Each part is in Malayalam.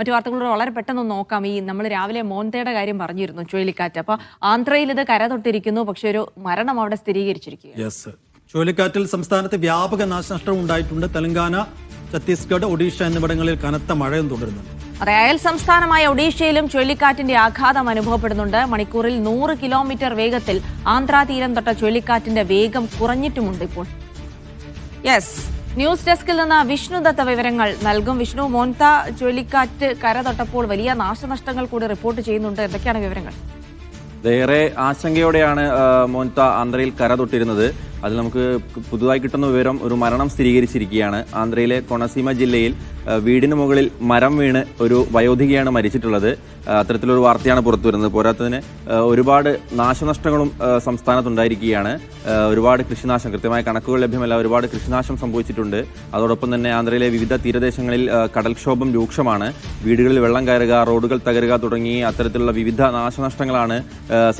മറ്റു വാർത്തകളോട് വളരെ പെട്ടെന്ന് നോക്കാം. ഈ നമ്മൾ രാവിലെ മോന്തയുടെ കാര്യം പറഞ്ഞിരുന്നു ചുഴലിക്കാറ്റ്. അപ്പോൾ ആന്ധ്രയിൽ ഇത് കര തൊട്ടിരിക്കുന്നു. പക്ഷെ ഒരു മരണം അവിടെ സ്ഥിരീകരിച്ചിരിക്കുക ചുഴലിക്കാറ്റിൽ സംസ്ഥാനത്ത് വ്യാപക നാശനഷ്ടം ഉണ്ടായിട്ടുണ്ട്. തെലങ്കാന ഛത്തീസ്ഗഡ് ഒഡീഷ എന്നിവിടങ്ങളിൽ കനത്ത മഴയും തുടരുന്നുണ്ട്. അതെ അയൽ സംസ്ഥാനമായ ഒഡീഷയിലും ചുഴലിക്കാറ്റിന്റെ ആഘാതം അനുഭവപ്പെടുന്നുണ്ട്. മണിക്കൂറിൽ നൂറ് കിലോമീറ്റർ വേഗത്തിൽ ആന്ധ്രാ തീരം തൊട്ട ചുഴലിക്കാറ്റിന്റെ വേഗം കുറഞ്ഞിട്ടുമുണ്ട് ഇപ്പോൾ. യെസ് ന്യൂസ് ഡെസ്കിൽ നിന്ന് വിഷ്ണു ദത്ത വിവരങ്ങൾ നൽകും. വിഷ്ണു മോൻത ചുഴലിക്കാറ്റ് കര തൊട്ടപ്പോൾ വലിയ നാശനഷ്ടങ്ങൾ കൂടി റിപ്പോർട്ട് ചെയ്യുന്നുണ്ട്. എന്തൊക്കെയാണ് വിവരങ്ങൾ? ഏറെ ആശങ്കയോടെയാണ് മോൻത ആന്ധ്രയിൽ കര തൊട്ടിരുന്നത്. അതിൽ നമുക്ക് പുതുതായി കിട്ടുന്ന വിവരം ഒരു മരണം സ്ഥിരീകരിച്ചിരിക്കുകയാണ്. ആന്ധ്രയിലെ കൊണസീമ ജില്ലയിൽ വീടിന് മുകളിൽ മരം വീണ് ഒരു വയോധികയാണ് മരിച്ചിട്ടുള്ളത്. അത്തരത്തിലൊരു വാർത്തയാണ് പുറത്തു വരുന്നത്. പോരാത്തതിന് ഒരുപാട് നാശനഷ്ടങ്ങളും സംസ്ഥാനത്തുണ്ടായിരിക്കുകയാണ്. ഒരുപാട് കൃഷിനാശം കൃത്യമായ കണക്കുകൾ ലഭ്യമല്ല. ഒരുപാട് കൃഷിനാശം സംഭവിച്ചിട്ടുണ്ട്. അതോടൊപ്പം തന്നെ ആന്ധ്രയിലെ വിവിധ തീരദേശങ്ങളിൽ കടൽക്ഷോഭം രൂക്ഷമാണ്. വീടുകളിൽ വെള്ളം കയറുക റോഡുകൾ തകരുക തുടങ്ങി അത്തരത്തിലുള്ള വിവിധ നാശനഷ്ടങ്ങളാണ്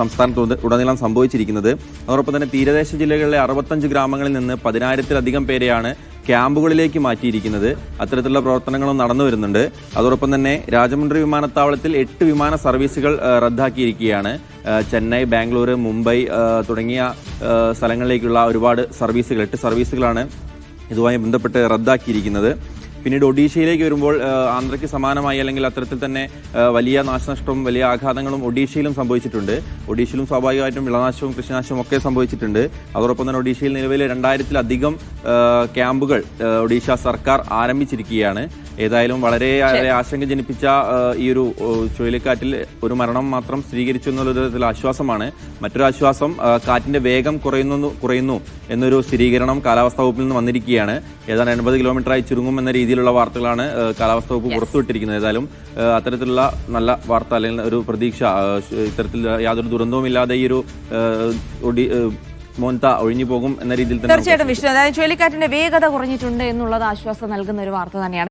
സംസ്ഥാനത്ത് ഉടനീളം സംഭവിച്ചിരിക്കുന്നത്. അതോടൊപ്പം തന്നെ തീരദേശ ജില്ലകളിലെ അറുപത്തഞ്ച് ഗ്രാമങ്ങളിൽ നിന്ന് പതിനായിരത്തിലധികം പേരെയാണ് ക്യാമ്പുകളിലേക്ക് മാറ്റിയിരിക്കുന്നത്. അത്തരത്തിലുള്ള പ്രവർത്തനങ്ങളും നടന്നു വരുന്നുണ്ട്. അതോടൊപ്പം തന്നെ രാജമുണ്ട്രി വിമാനത്താവളത്തിൽ എട്ട് വിമാന സർവീസുകൾ റദ്ദാക്കിയിരിക്കുകയാണ്. ചെന്നൈ ബാംഗ്ലൂർ മുംബൈ തുടങ്ങിയ സ്ഥലങ്ങളിലേക്കുള്ള ഒരുപാട് സർവീസുകൾ എട്ട് സർവീസുകളാണ് ഇതുമായി ബന്ധപ്പെട്ട് റദ്ദാക്കിയിരിക്കുന്നത്. പിന്നീട് ഒഡീഷയിലേക്ക് വരുമ്പോൾ ആന്ധ്രയ്ക്ക് സമാനമായി അല്ലെങ്കിൽ അത്തരത്തിൽ തന്നെ വലിയ നാശനഷ്ടവും വലിയ ആഘാതങ്ങളും ഒഡീഷയിലും സംഭവിച്ചിട്ടുണ്ട്. ഒഡീഷയിലും സ്വാഭാവികമായിട്ടും വിളനാശവും കൃഷിനാശവും ഒക്കെ സംഭവിച്ചിട്ടുണ്ട്. അതോടൊപ്പം തന്നെ ഒഡീഷയിൽ നിലവിൽ രണ്ടായിരത്തിലധികം ക്യാമ്പുകൾ ഒഡീഷ സർക്കാർ ആരംഭിച്ചിരിക്കുകയാണ്. ഏതായാലും വളരെ വളരെ ആശങ്ക ജനിപ്പിച്ച ഈ ഒരു ചുഴലിക്കാറ്റിൽ ഒരു മരണം മാത്രം സ്ഥിരീകരിച്ചു എന്നുള്ള തരത്തിൽ ആശ്വാസമാണ്. മറ്റൊരു ആശ്വാസം കാറ്റിന്റെ വേഗം കുറയുന്നു കുറയുന്നു എന്നൊരു സ്ഥിരീകരണം കാലാവസ്ഥാ വകുപ്പിൽ നിന്ന് വന്നിരിക്കുകയാണ്. ഏതാണ്ട് എൺപത് കിലോമീറ്ററായി ചുരുങ്ങും എന്ന രീതിയിലുള്ള വാർത്തകളാണ് കാലാവസ്ഥാ വകുപ്പ് പുറത്തുവിട്ടിരിക്കുന്നത്. ഏതായാലും അത്തരത്തിലുള്ള നല്ല വാർത്ത അല്ലെങ്കിൽ ഒരു പ്രതീക്ഷ ഇത്തരത്തിൽ യാതൊരു ദുരന്തവുമില്ലാതെ ഈ ഒരു മോൻത ഒഴിഞ്ഞു പോകും എന്ന രീതിയിൽ തീർച്ചയായിട്ടും വിഷ്ണു. അതായത് ചുഴലിക്കാറ്റിന്റെ വേഗത കുറഞ്ഞിട്ടുണ്ട് എന്നുള്ളത് ആശ്വാസം നൽകുന്ന ഒരു വാർത്ത തന്നെയാണ്.